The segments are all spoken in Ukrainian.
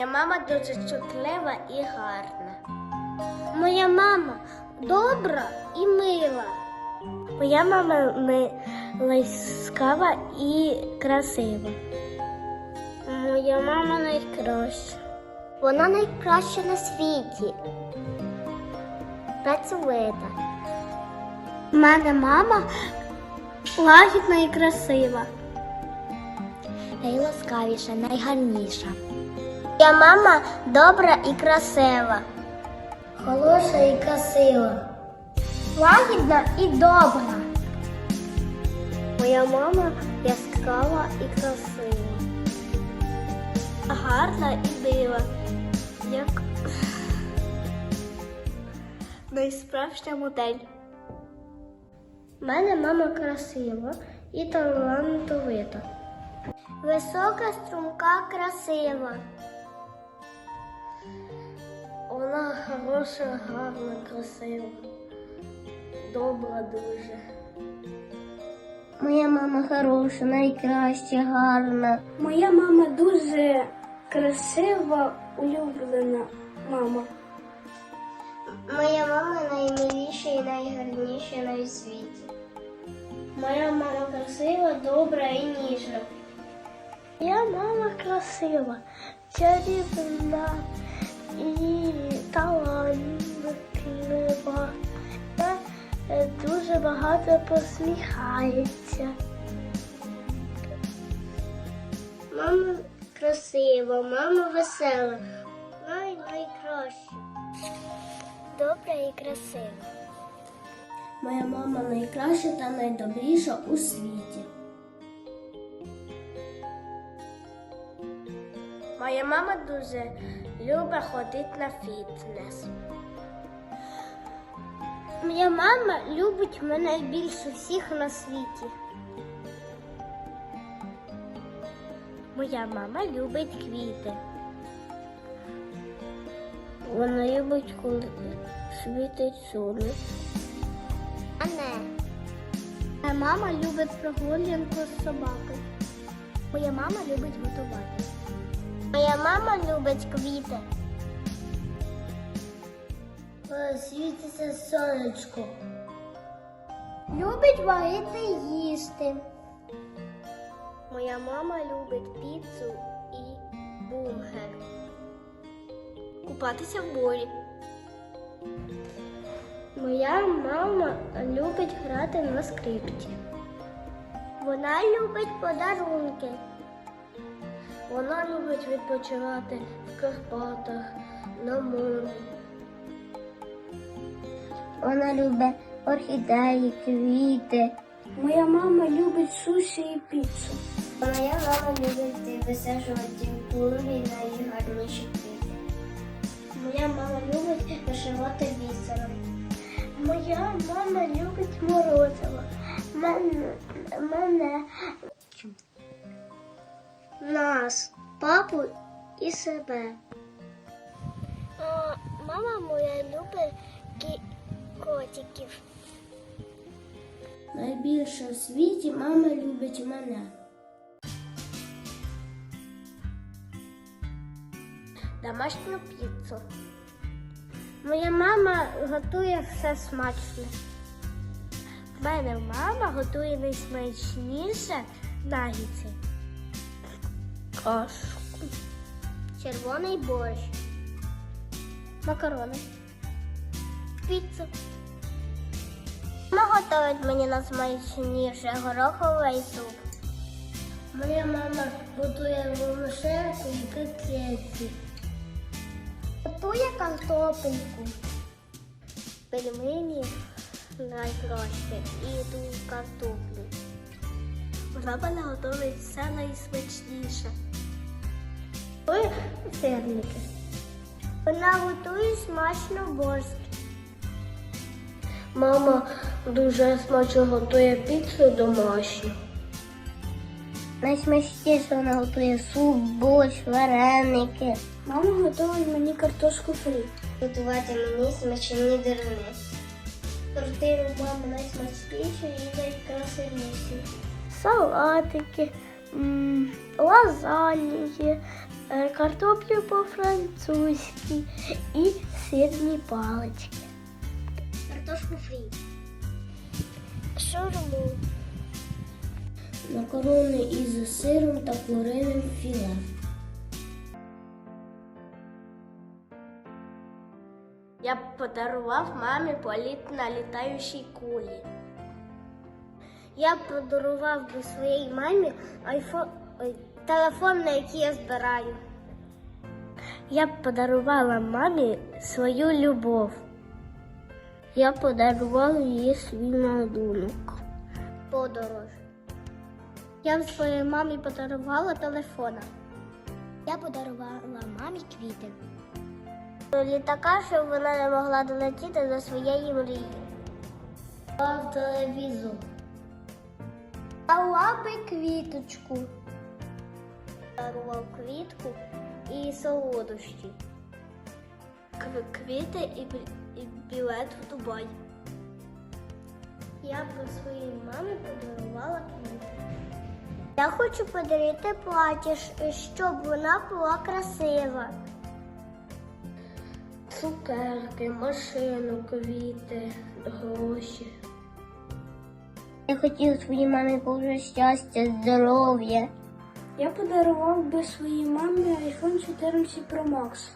Моя мама дуже чутлива і гарна. Моя мама добра і мила. Моя мама ласкава і красива. Моя мама найкраща. Вона найкраща на світі. Працьовита. У мене мама лагідна і красива. Найласкавіша, найгарніша. Моя мама добра і красива. Хороша і красива. Лагідна і добра. Моя мама яскрава і красива. Гарна і дива. Як найсправжня модель. У мене мама красива і талантовита. Висока, струмка, красива. Вона хороша, гарна, красива. Добра дуже. Моя мама хороша, найкраща, гарна. Моя мама дуже красива, улюблена мама. Моя мама наймиліша і найгарніша на світі. Моя мама красива, добра і ніжна. Моя мама красива, чарівна і талантлива. Та е, дуже багато посміхається. Мама красива, мама весела, най найкраща. Добра і красива. Моя мама найкраща та найдобріша у світі. Моя мама дуже любить ходити на фітнес. Моя мама любить мене більше всіх на світі. Моя мама любить квіти. Вона любить, коли світить сонце. А не. Моя мама любить прогулянку з собакою. Моя мама любить готувати. Моя мама любить квіти. Світиться сонечко. Любить варити їсти. Моя мама любить піцу і бургер. Купатися в морі. Моя мама любить грати на скрипці. Вона любить подарунки. Вона любить відпочивати в Карпатах, на морі. Вона любить орхідеї, квіти. Моя мама любить суші і піцу. Моя мама любить висаджувати в клумбі найгарніші квіти. Моя мама любить вишивати бісером. Моя мама любить морозиво. Мене, мене нас, папу і себе. мама моя любить кі- котиків. Найбільше в світі мама любить мене. Домашню піцу. Моя мама готує все смачне. В мене мама готує найсмачніше нагідці. Кашку. Червоний борщ. Макарони. Піцу. Мама готує мені найсмачніше гороховий суп. Моя мама готує лошерку і котлетки. Готує картопельку. Пельмені найкраще і ту картоплю. Вона готує все найсмачніше. Готує сирники. Вона готує смачно борщ. Мама дуже смачно готує піцу домашню. Найсмачніше вона готує суп, борщ, вареники. Мама готує мені картошку фрі. Готувати мені смачні дерни. Торти у мами найсмачніші і найкрасивіші. Салатики, лазаньї, картоплю по-французьки і сирні палички. Картошку фрі. Шурму. Макарони із сиром та куриним філе. Я подарував мамі політ на літаючій кулі. Я подарував би своїй мамі айфон, телефон, на який я збираю. Я б подарувала мамі свою любов. Я подарувала їй свій малюнок. Подорож. Я своїй мамі подарувала телефона. Я подарувала мамі квіти. Літака, щоб вона не могла долетіти до своєї мрії. Телевізор. Дала квіточку. Дарував квітку і солодощі. Квіти і, і білет в Дубай. Я б своїй мамі подарувала квіти. Я хочу подарувати плаття, щоб вона була красива. Цукерки, машину, квіти, гроші. Я хотів своїй мамі дуже щастя, здоров'я. Я подарував би своїй мамі iPhone 14 Pro Max.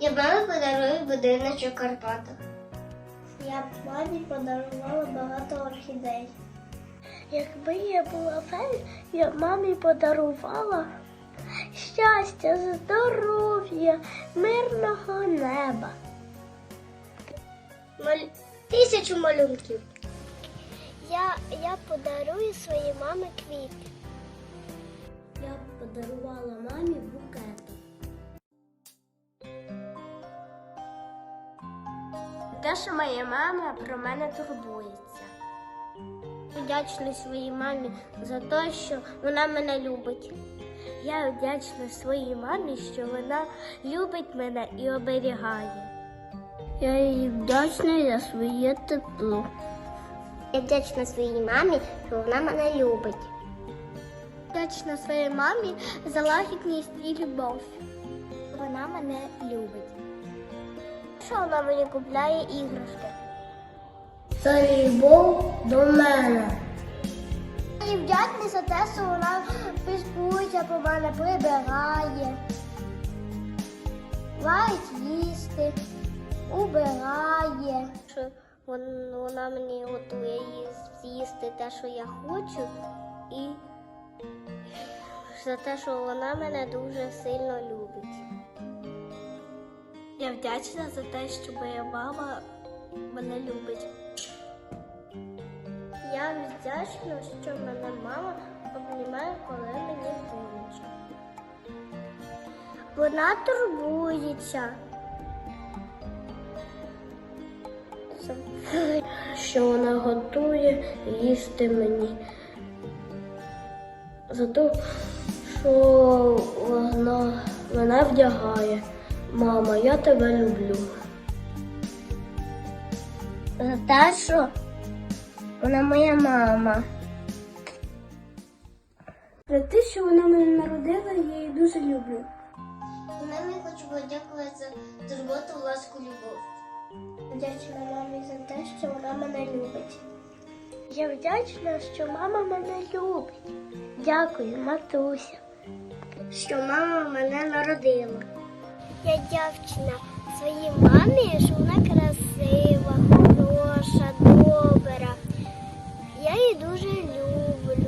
Я мамі подарую будиночок у Карпатах. Я б мамі подарувала багато орхідей. Якби я була фен, я б мамі подарувала щастя, здоров'я, мирного неба. Маль... Тисячу малюнків. Я, я подарую своїй мамі квіти. Подарувала мамі букет. Те, що моя мама про мене турбується. Вдячна своїй мамі за те, що вона мене любить. Я вдячна своїй мамі, що вона любить мене і оберігає. Я їй вдячна за своє тепло. Я вдячна своїй мамі, що вона мене любить. Вдячна своїй мамі за лагідність і любов. Вона мене любить. Що вона мені купляє іграшки? Це любов до мене. Їй вдячна за те, що вона піскується по мене, прибирає, варить їсти, убирає. Вона мені готує їс- з'їсти те, що я хочу, і за те, що вона мене дуже сильно любить. Я вдячна за те, що моя мама мене любить. Я вдячна, що мене мама обнімає, коли мені боляче. Вона турбується. Що вона готує їсти мені. За те, що вона мене вдягає. Мама, я тебе люблю. За те, що вона моя мама. За те, що вона мене народила, я її дуже люблю. Мамі хочу подякувати за турботу, ласку, любов. Вдячна мамі за те, що вона мене любить. Я вдячна, що мама мене любить. Дякую, матуся, що мама мене народила. Я вдячна своїй мамі, що вона красива, хороша, добра. Я її дуже люблю.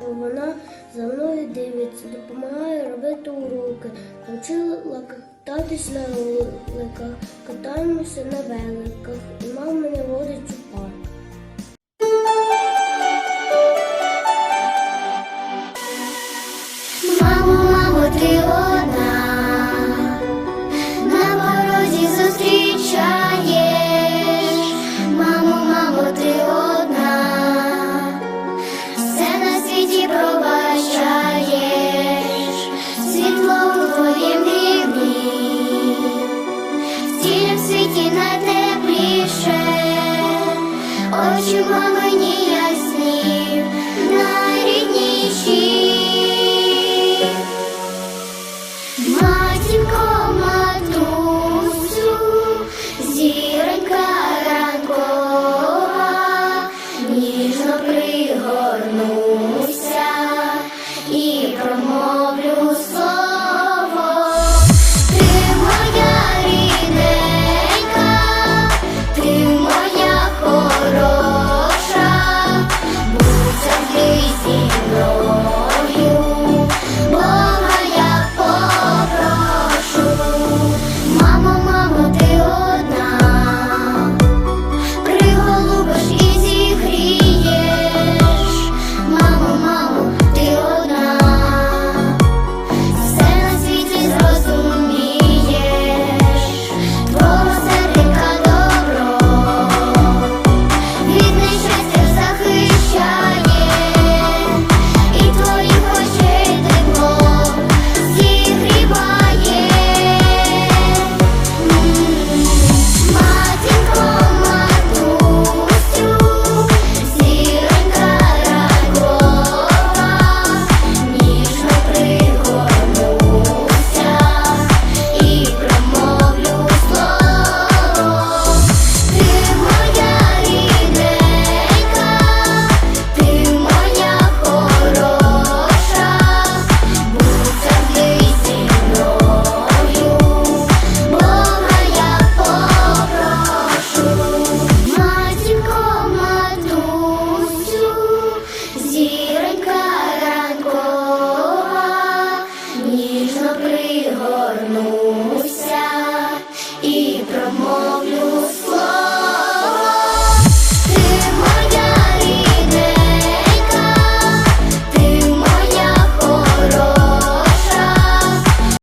Вона за мною дивиться, допомагає робити уроки, навчила кататись на роликах, катаємося на великах, і мама мене водить mama.